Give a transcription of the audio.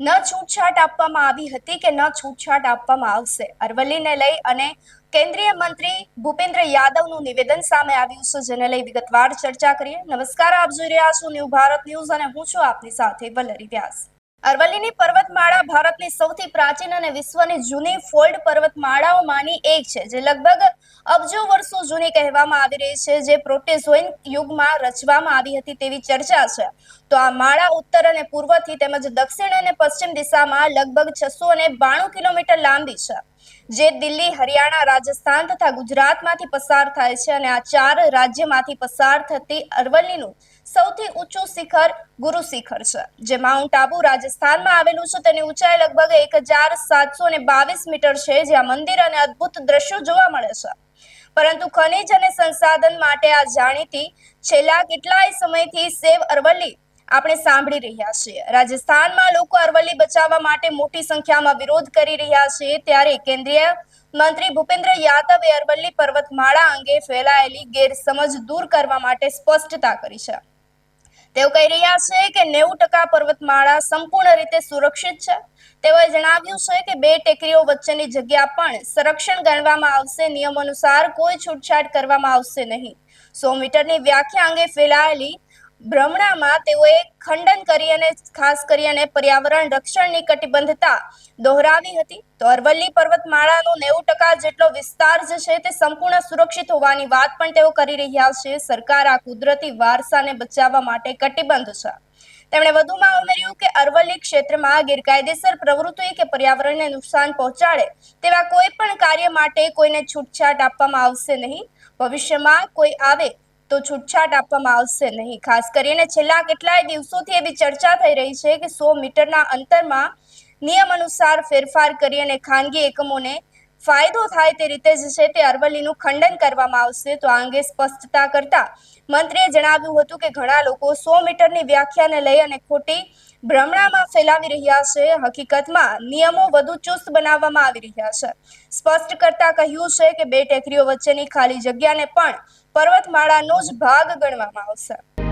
ન છૂટછાટ આપવામાં આવી હતી કે ન છૂટછાટ આપવામાં આવશે. અરવલ્લીને લઈ અને કેન્દ્રીય મંત્રી ભૂપેન્દ્ર યાદવનું નિવેદન સામે આવ્યું છે, જેને લઈ વિગતવાર ચર્ચા કરીએ. નમસ્કાર, આપ જોઈ રહ્યા છો ન્યૂ ભારત ન્યૂઝ અને હું છું આપની સાથે વલરી વ્યાસ. અરવલ્લીની પર્વતમાળા ભારતની સૌથી પ્રાચીન અને વિશ્વની જૂની ફોલ્ડ પર્વતમાળાઓમાંની એક છે, જે લગભગ અબજો વર્ષો જૂની કહેવામાં આવી રહી છે જે પ્રોટેઝોઇન યુગમાં રચવામાં આવી હતી તેવી ચર્ચા છે. તો આ માળા ઉત્તર અને પૂર્વથી તેમજ દક્ષિણ અને પશ્ચિમ દિશામાં લગભગ છસો અને બાણું કિલોમીટર લાંબી છે. જે દિલ્હી, હરિયાણા, રાજસ્થાન તથા ગુજરાતમાંથી પસાર થાય છે અને આ ચાર રાજ્યમાંથી પસાર થતી અરવલ્લીનું સૌથી ઊંચું શિખર ગુરુ શિખર છે. જે માઉન્ટ આબુ રાજસ્થાનમાં આવેલું છે. તેની ઊંચાઈ લગભગ એક હજાર સાતસો ને બાવીસ મીટર છે. જ્યાં મંદિર અને અદ્ભુત દ્રશ્યો જોવા મળે છે. પરંતુ ખનિજ અને સંસાધન માટે આ જાણીતી છેલ્લા કેટલાય સમયથી સેવ અરવલ્લી આપણે સાંભળી રહ્યા છીએ. રાજસ્થાનમાં લોકો અરવલ્લી બચાવવા માટે મોટી સંખ્યામાં વિરોધ કરી રહ્યા છે. ત્યારે કેન્દ્રીય મંત્રી ભૂપેન્દ્ર યાદવે અરવલ્લી પર્વતમાળા અંગે ફેલાયેલી ગેરસમજ દૂર કરવા માટે સ્પષ્ટતા કરી છે. તેઓ કહી રહ્યા છે કે નેવું ટકા પર્વતમાળા સંપૂર્ણ રીતે સુરક્ષિત છે. તેઓએ જણાવ્યું છે કે બે ટેકરીઓ વચ્ચેની જગ્યા પણ સંરક્ષણ ગણવામાં આવશે. નિયમ અનુસાર કોઈ છૂટછાટ કરવામાં આવશે નહીં. સો મીટરની વ્યાખ્યા અંગે ફેલાયેલી ભ્રમણામાં તેઓએ ખંડન કરી અને ખાસ કરી અને પર્યાવરણ રક્ષણની કટિબદ્ધતા દોહરાવી હતી. તો અરવલ્લી પર્વતમાળાનો નેવું ટકા જેટલો વિસ્તાર જે છે તે સંપૂર્ણ સુરક્ષિત હોવાની વાત પણ તેઓ કરી રહ્યા છે. સરકાર આ કુદરતી વારસાને બચાવવા માટે કટિબદ્ધ છે. તેમણે વધુમાં ઉમેર્યું કે અરવલ્લી ક્ષેત્રમાં ગેરકાયદેસર પ્રવૃત્તિ કે પર્યાવરણને નુકસાન પહોંચાડે તેવા કોઈ પણ કાર્ય માટે કોઈને છૂટછાટ આપવામાં આવશે નહીં. ભવિષ્યમાં કોઈ આવે તો છૂટછાટ આપવામાં આવશે નહીં. ખાસ કરીને છેલ્લા કેટલાય દિવસોથી એવી ચર્ચા થઈ રહી છે કે સો મીટરના અંતરમાં નિયમ અનુસાર ફેરફાર કરી અને ખાનગી એકમોને ફાયદો થાય તે રીતે જ છે તે અરવલ્લીનું ખંડન કરવામાં આવશે. તો આ અંગે સ્પષ્ટતા કરતા મંત્રીએ જણાવ્યું હતું કે ઘણા લોકો સો મીટરની વ્યાખ્યાને લઈ અને ખોટી ભ્રમણામાં ફેલાવી રહ્યા છે. હકીકતમાં નિયમો વધુ ચુસ્ત બનાવવામાં આવી રહ્યા છે. સ્પષ્ટ કરતા કહ્યું છે કે બે ટેકરીઓ વચ્ચેની ખાલી જગ્યાને પણ પર્વતમાળાનો જ ભાગ ગણવામાં આવશે.